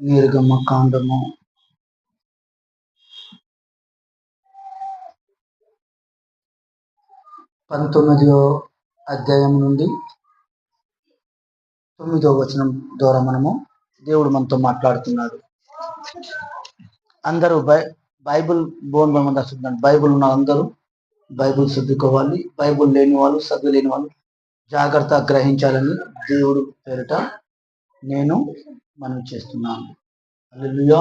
నిర్గమ కాండము. పంతొమ్మిదో అధ్యాయం నుండి తొమ్మిదో వచనం ద్వారా మనము దేవుడు మనతో మాట్లాడుతున్నాడు. అందరూ బై బైబుల్ బోన్ బొమ్మ వస్తుందండి బైబుల్ ఉన్న అందరూ బైబుల్ చదువుకోవాలి బైబుల్ లేని వాళ్ళు చదువు లేని వాళ్ళు జాగ్రత్త గ్రహించాలని దేవుడు పేరిట నేను మనం చేస్తున్నాను హల్లెలూయా.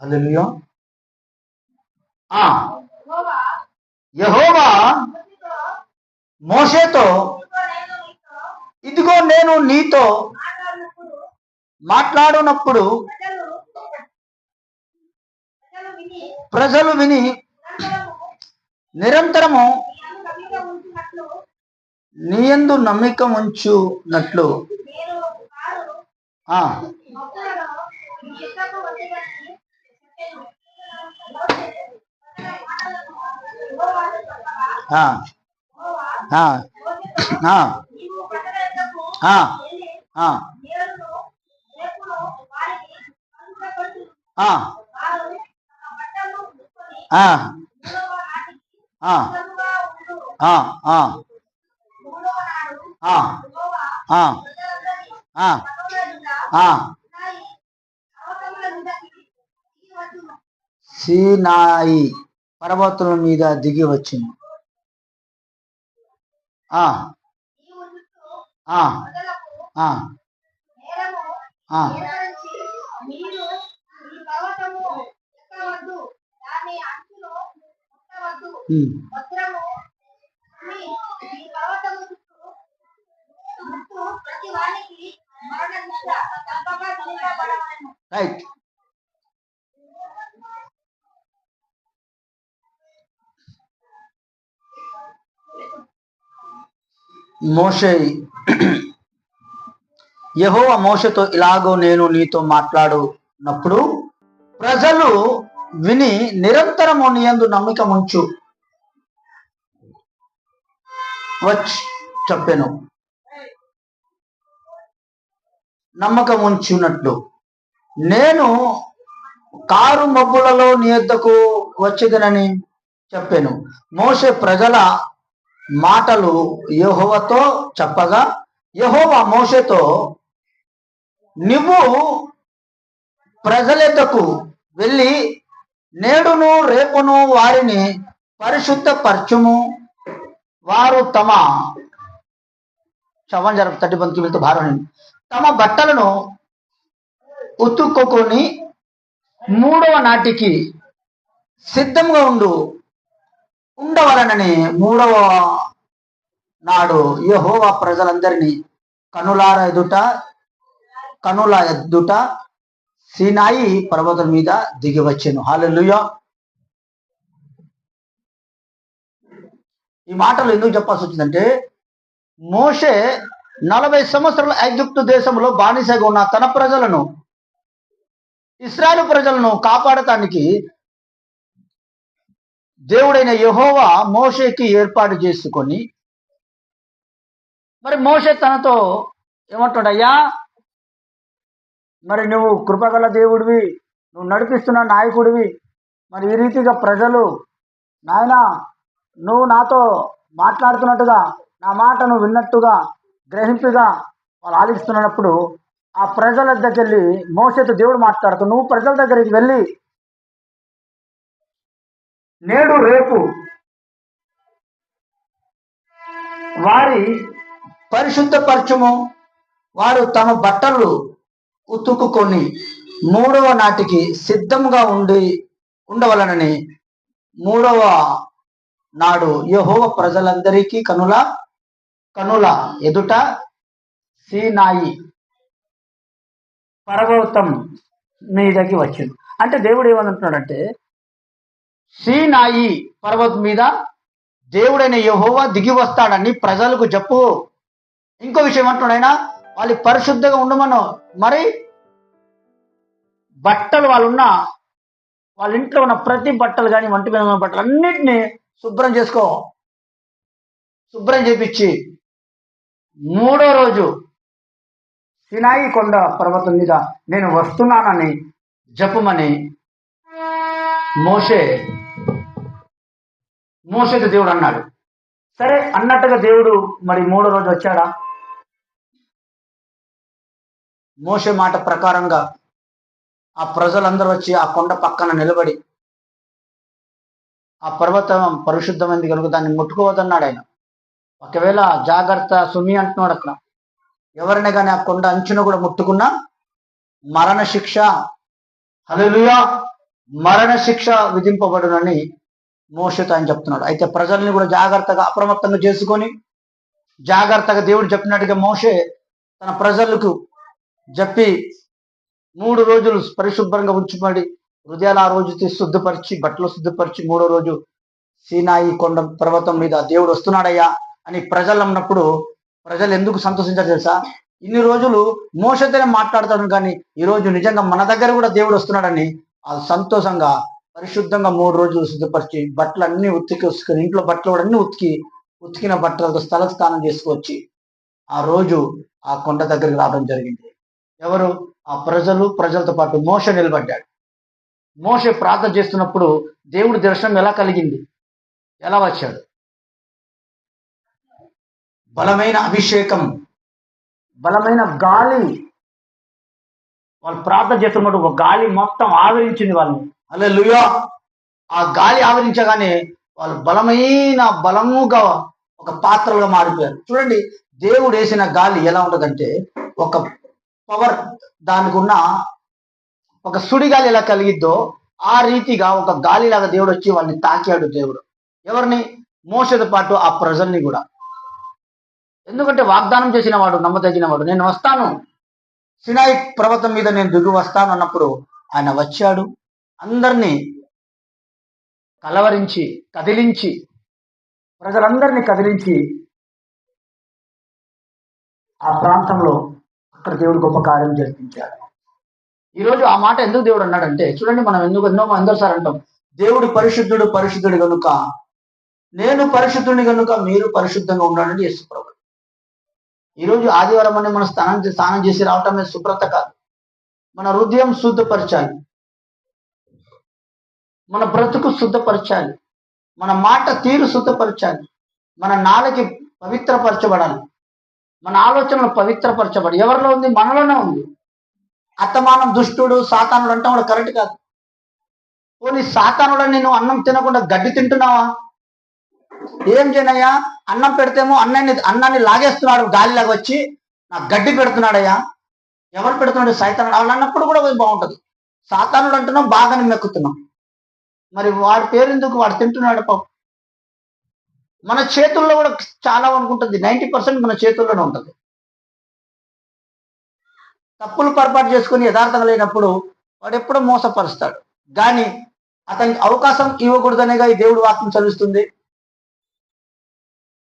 హల్లెలూయా. ఆ. మోసేతో మోషేతో ఇదిగో నేను నీతో మాట్లాడినప్పుడు ప్రజలు విని నిరంతరము నీయందు నమ్మిక ఉంచునట్లు ఆ. సీనాయి పర్వతుల మీద దిగి వచ్చింది. ఆ. ఆ. ఆ. ఆ. రైట్ మోషే యెహోవా మోషతో ఇలాగో నేను నీతో మాట్లాడునప్పుడు ప్రజలు విని నిరంతరము నీయందు నమ్మిక ఉంచు వచ్చి చెప్పాను. నమ్మకం ఉంచున్నట్లు నేను కారు మబ్బులలో నీ యొద్దకు వచ్చేదనని చెప్పాను. మోసే ప్రజల మాటలు యహోవతో చెప్పగా యహోవ మోసేతో నువ్వు ప్రజలెద్దకు వెళ్ళి నేడును రేపును వారిని పరిశుద్ధపరచుము. వారు తమ శవం జరప థర్టీ పంతొమ్మిది వెళ్తే భారం తమ బట్టలను ఉతుక్కొని మూడవ నాటికి సిద్ధంగా ఉండు ఉండవలనని మూడవ నాడు యహోవా ప్రజలందరినీ కనులార ఎదుట కనుల ఎద్దుట సీనాయి పర్వతం మీద దిగి వచ్చాను. హాలెలుయ ఈ మాటలు ఎందుకు చెప్పాల్సి వచ్చిందంటే మోషే నలభై సంవత్సరాల ఐగుప్తు దేశంలో బానిసగా ఉన్న తన ప్రజలను ఇస్రాయల్ ప్రజలను కాపాడటానికి దేవుడైన యహోవా మోషేకి ఏర్పాటు చేసుకొని మరి మోషే తనతో ఏమంటాడయ్యా మరి నువ్వు కృపగల దేవుడివి నువ్వు నడిపిస్తున్న నాయకుడివి మరి ఈ రీతిగా ప్రజలు నాయన నువ్వు నాతో మాట్లాడుతున్నట్టుగా నా మాటను విన్నట్టుగా గ్రహింపుగా వాళ్ళు ఆలిస్తున్నప్పుడు ఆ ప్రజల దగ్గరికి వెళ్ళి మోసతో దేవుడు మాట్లాడుతూ నువ్వు ప్రజల దగ్గరికి వెళ్ళి నేడు రేపు వారి పరిశుద్ధపరచము వారు తమ బట్టలు ఉతుకుకొని మూడవ నాటికి సిద్ధంగా ఉండి ఉండవలనని మూడవ నాడు యహోవ ప్రజలందరికీ కనుల కనుల ఎదుట సీనాయి పర్వతం మీదకి వచ్చింది. అంటే దేవుడు ఏమంటున్నాడంటే సీనాయి పర్వతం మీద దేవుడైన యెహోవా దిగి వస్తాడని ప్రజలకు చెప్పు. ఇంకో విషయం అంటున్నాడు ఆయన? వాళ్ళు పరిశుద్ధంగా ఉండమను. మరి బట్టలు వాళ్ళున్న వాళ్ళ ఇంట్లో ఉన్న ప్రతి బట్టలు కానీ వంటి మీద ఉన్న బట్టలు అన్నిటినీ శుభ్రం చేసుకో. శుభ్రం చేపించి. మూడో రోజు సినాయి కొండ పర్వతం మీద నేను వస్తున్నానని జపమని మోషే మోసేది దేవుడు అన్నాడు. సరే అన్నట్టుగా దేవుడు మరి మూడో రోజు వచ్చాడా? మోసే మాట ప్రకారంగా ఆ ప్రజలందరూ వచ్చి ఆ కొండ పక్కన నిలబడి ఆ పర్వతం పరిశుద్ధమైంది కనుక దాన్ని ముట్టుకోవద్దన్నాడు ఆయన. ఒకవేళ జాగ్రత్త సుమి అంటున్నాడు అక్కడ. ఎవరైనా కానీ ఆ కొండ అంచున కూడా ముట్టుకున్నా మరణ శిక్ష హల్లెలూయా మరణ శిక్ష విధింపబడునని మోషతో ఆయన చెప్తున్నాడు. అయితే ప్రజల్ని కూడా జాగ్రత్తగా అప్రమత్తంగా చేసుకొని జాగ్రత్తగా దేవుడు చెప్పినట్టుగా మోషే తన ప్రజలకు చెప్పి మూడు రోజులు పరిశుభ్రంగా ఉంచుబడి హృదయాలు ఆ రోజు శుద్ధపరిచి బట్టలు శుద్ధపరిచి మూడో రోజు సీనాయి కొండ పర్వతం మీద దేవుడు వస్తున్నాడయ్యా అని ప్రజలు అన్నప్పుడు ప్రజలు ఎందుకు సంతోషించారు తెలుసా? ఇన్ని రోజులు మోసతోనే మాట్లాడతాడు కానీ ఈ రోజు నిజంగా మన దగ్గర కూడా దేవుడు వస్తున్నాడని ఆ సంతోషంగా పరిశుద్ధంగా మూడు రోజులు శుద్ధపరిచి బట్టలు అన్ని ఉతికి ఉసుకుని ఇంట్లో బట్టలు కూడా అన్ని ఉతికి ఉతికిన బట్టలతో స్థల స్నానం చేసుకొచ్చి ఆ రోజు ఆ కొండ దగ్గరికి రావడం జరిగింది. ఎవరు? ఆ ప్రజలు ప్రజలతో పాటు మోస నిలబడ్డాడు. మోషే ప్రార్థన చేస్తున్నప్పుడు దేవుడి దర్శనం ఎలా కలిగింది? ఎలా వచ్చాడు? బలమైన అభిషేకం బలమైన గాలి. వాళ్ళు ప్రార్థన చేస్తున్నప్పుడు ఒక గాలి మొత్తం ఆవరించింది వాళ్ళని. అలా ఆ గాలి ఆవరించగానే వాళ్ళు బలమైన బలముగా ఒక పాత్రలుగా మారిపోయారు. చూడండి దేవుడు వేసిన గాలి ఎలా ఉండదంటే ఒక పవర్ దానికి ఉన్న ఒక సుడిగాలి ఎలా కలిగిద్దో ఆ రీతిగా ఒక గాలిలాగా దేవుడు వచ్చి వాళ్ళని తాకాడు దేవుడు. ఎవరిని? మోసతో పాటు ఆ ప్రజల్ని కూడా. ఎందుకంటే వాగ్దానం చేసిన వాడు నమ్మదగిన వాడు. నేను వస్తాను. సినాయి పర్వతం మీద నేను దిగు వస్తాను అన్నప్పుడు ఆయన వచ్చాడు. అందరినీ కలవరించి కదిలించి ప్రజలందరినీ కదిలించి ఆ ప్రాంతంలో అక్కడ దేవుడు గొప్ప కార్యం జరిపించాడు. ఈరోజు ఆ మాట ఎందుకు దేవుడు అన్నాడంటే చూడండి మనం ఎందుకు ఎన్నో అందరిసారి అంటాం. దేవుడు పరిశుద్ధుడు పరిశుద్ధుడు కనుక నేను పరిశుద్ధుని కనుక మీరు పరిశుద్ధంగా ఉండాలని యేసు ప్రభు ఈరోజు ఆదివారం అనే మనం స్నానం స్నానం చేసి రావటమే శుభ్రత కాదు. మన హృదయం శుద్ధపరచాలి. మన బ్రతుకు శుద్ధపరచాలి. మన మాట తీరు శుద్ధపరచాలి. మన నాలకి పవిత్రపరచబడాలి. మన ఆలోచనలు పవిత్రపరచబడి ఎవరిలో ఉంది? మనలోనే ఉంది. అత్తమానం దుష్టుడు సాతానుడు అంటే వాడు కరెక్ట్ కాదు. పోనీ సాతానుడు నేను అన్నం తినకుండా గడ్డి తింటున్నావా? ఏం చేయనయ్యా? అన్నం పెడితేమో అన్నాన్ని అన్నాన్ని లాగేస్తున్నాడు గాలిలాగా వచ్చి నాకు గడ్డి పెడుతున్నాడయ్యా. ఎవరు పెడుతున్నాడు? సైతానుడు. వాళ్ళు అన్నప్పుడు కూడా బాగుంటుంది. సాతానుడు అంటున్నాం బాగానే మెక్కుతున్నాం. మరి వాడి పేరు ఎందుకు? వాడు తింటున్నాడు పాపం. మన చేతుల్లో కూడా చాలా అనుకుంటుంది నైంటీ పర్సెంట్ మన చేతుల్లోనే ఉంటుంది. తప్పులు పొరపాటు చేసుకుని యథార్థం లేనప్పుడు వాడు ఎప్పుడూ మోసపరుస్తాడు. కానీ అతనికి అవకాశం ఇవ్వకూడదనేగా ఈ దేవుడు వాక్యం చదివిస్తుంది.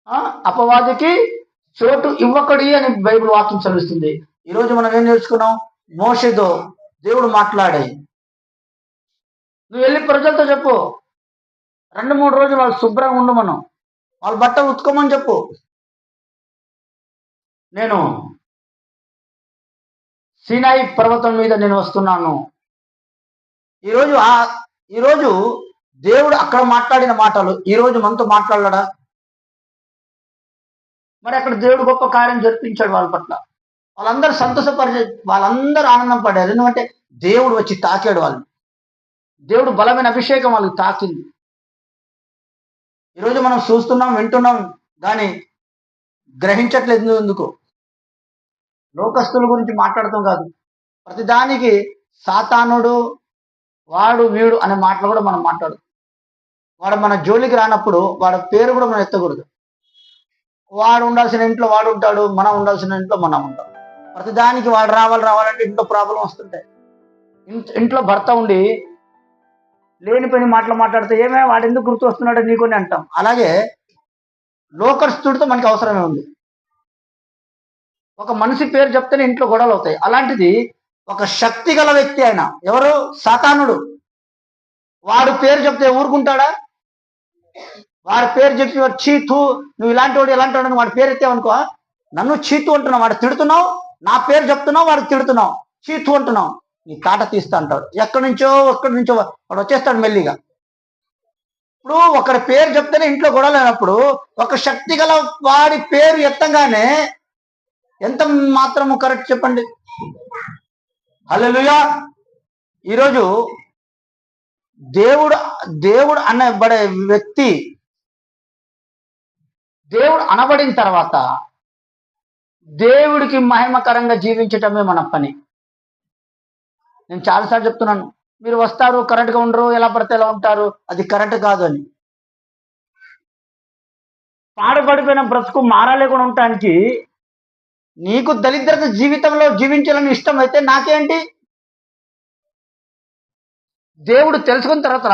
ఆ, అపవాదికి చోటు ఇవ్వకడి అని బైబిల్ వాక్యం చదివిస్తుంది. ఈరోజు మనం ఏం నేర్చుకున్నాం? మోషేతో దేవుడు మాట్లాడే నువ్వు వెళ్ళి ప్రజలతో చెప్పు. రెండు మూడు రోజులు వాళ్ళు శుభ్రంగా ఉండు మనం. వాళ్ళ బట్ట ఉతుకోమని చెప్పు. నేను సీనాయి పర్వతం మీద నేను వస్తున్నాను. ఈరోజు ఆ ఈరోజు దేవుడు అక్కడ మాట్లాడిన మాటలు ఈరోజు మనతో మాట్లాడడా మరి అక్కడ దేవుడు గొప్ప కార్యం జరిపించాడు వాళ్ళ పట్ల. వాళ్ళందరూ సంతోషపరిచే వాళ్ళందరూ ఆనందం పడ్డారు. ఎందుకంటే దేవుడు వచ్చి తాకాడు వాళ్ళని. దేవుడు బలమైన అభిషేకం వాళ్ళకి తాకింది. ఈరోజు మనం చూస్తున్నాం వింటున్నాం కానీ గ్రహించట్లేదు ఎందుకు? లోకస్తుల గురించి మాట్లాడటం కాదు. ప్రతిదానికి సాతానుడు వాడు వీడు అనే మాటలు కూడా మనం మాట్లాడు వాడు మన జోలికి రానప్పుడు వాడి పేరు కూడా మనం ఎత్తకూడదు. వాడు ఉండాల్సిన ఇంట్లో వాడు ఉంటాడు మనం ఉండాల్సిన ఇంట్లో మనం ఉంటాం. ప్రతిదానికి వాడు రావాలి రావాలంటే ఇంట్లో ప్రాబ్లం వస్తుంటాయి. ఇంట్- ఇంట్లో భర్త ఉండి లేని పని మాటలు మాట్లాడితే ఏమే వాడు ఎందుకు గుర్తు వస్తున్నాడో నీకొని అంటాం. అలాగే లోకస్తుడితో మనకి అవసరమే ఉంది. ఒక మనిషి పేరు చెప్తేనే ఇంట్లో గొడవలు అవుతాయి. అలాంటిది ఒక శక్తి గల వ్యక్తి ఆయన. ఎవరు? సాతానుడు. వాడు పేరు చెప్తే ఊరుకుంటాడా? వాడి పేరు చెప్పి చీతు నువ్వు ఇలాంటి వాడు ఇలాంటి వాడు వాడి పేరు ఎత్తావనుకో నన్ను చీతు అంటున్నావు వాడు తిడుతున్నావు నా పేరు చెప్తున్నావు వాడికి తిడుతున్నావు చీతు అంటున్నావు నీ కాట తీస్తా అంటాడు. ఎక్కడి నుంచో ఎక్కడి నుంచో వాడు వచ్చేస్తాడు మెల్లిగా. ఇప్పుడు ఒకరి పేరు చెప్తేనే ఇంట్లో గొడవ లేనప్పుడు ఒక శక్తి గల వాడి పేరు ఎత్తంగానే ఎంత మాత్రము కరెక్ట్ చెప్పండి? హల్లెలూయా ఈరోజు దేవుడు దేవుడు అనబడే వ్యక్తి దేవుడు అనబడిన తర్వాత దేవుడికి మహిమకరంగా జీవించటమే మన పని. నేను చాలాసార్లు చెప్తున్నాను మీరు వస్తారు కరెక్ట్గా ఉండరు ఎలా పడితే ఎలా ఉంటారు. అది కరెక్ట్ కాదు అని. పాడబడిపోయిన బ్రతుకు మారాలేకుండా ఉండటానికి నీకు దరిద్రత జీవితంలో జీవించాలని ఇష్టం అయితే నాకేంటి? దేవుడు తెలుసుకున్న తర్వాత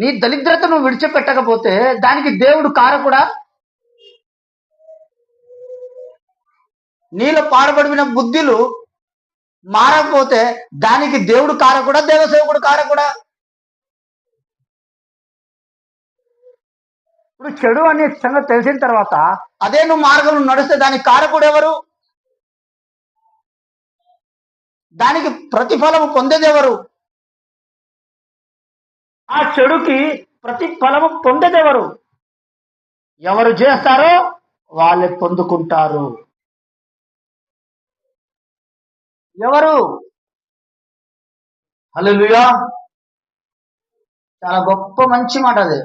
నీ దరిద్రతను విడిచిపెట్టకపోతే దానికి దేవుడు కారకుడా నీలో పాడబడిన బుద్ధులు మారకపోతే దానికి దేవుడు కారకుడా దేవసేవకుడు కారకుడా ఇప్పుడు చెడు అనే సంగతి తెలిసిన తర్వాత అదే నువ్వు మార్గంలో నడిస్తే దానికి కారకుడు ఎవరు? దానికి ప్రతిఫలము పొందేదెవరు ఆ చెడుకి ప్రతిఫలము పొందేదెవరు ఎవరు? చేస్తారో వాళ్ళే పొందుకుంటారు. ఎవరు? హలో చాలా గొప్ప మంచి మాట అది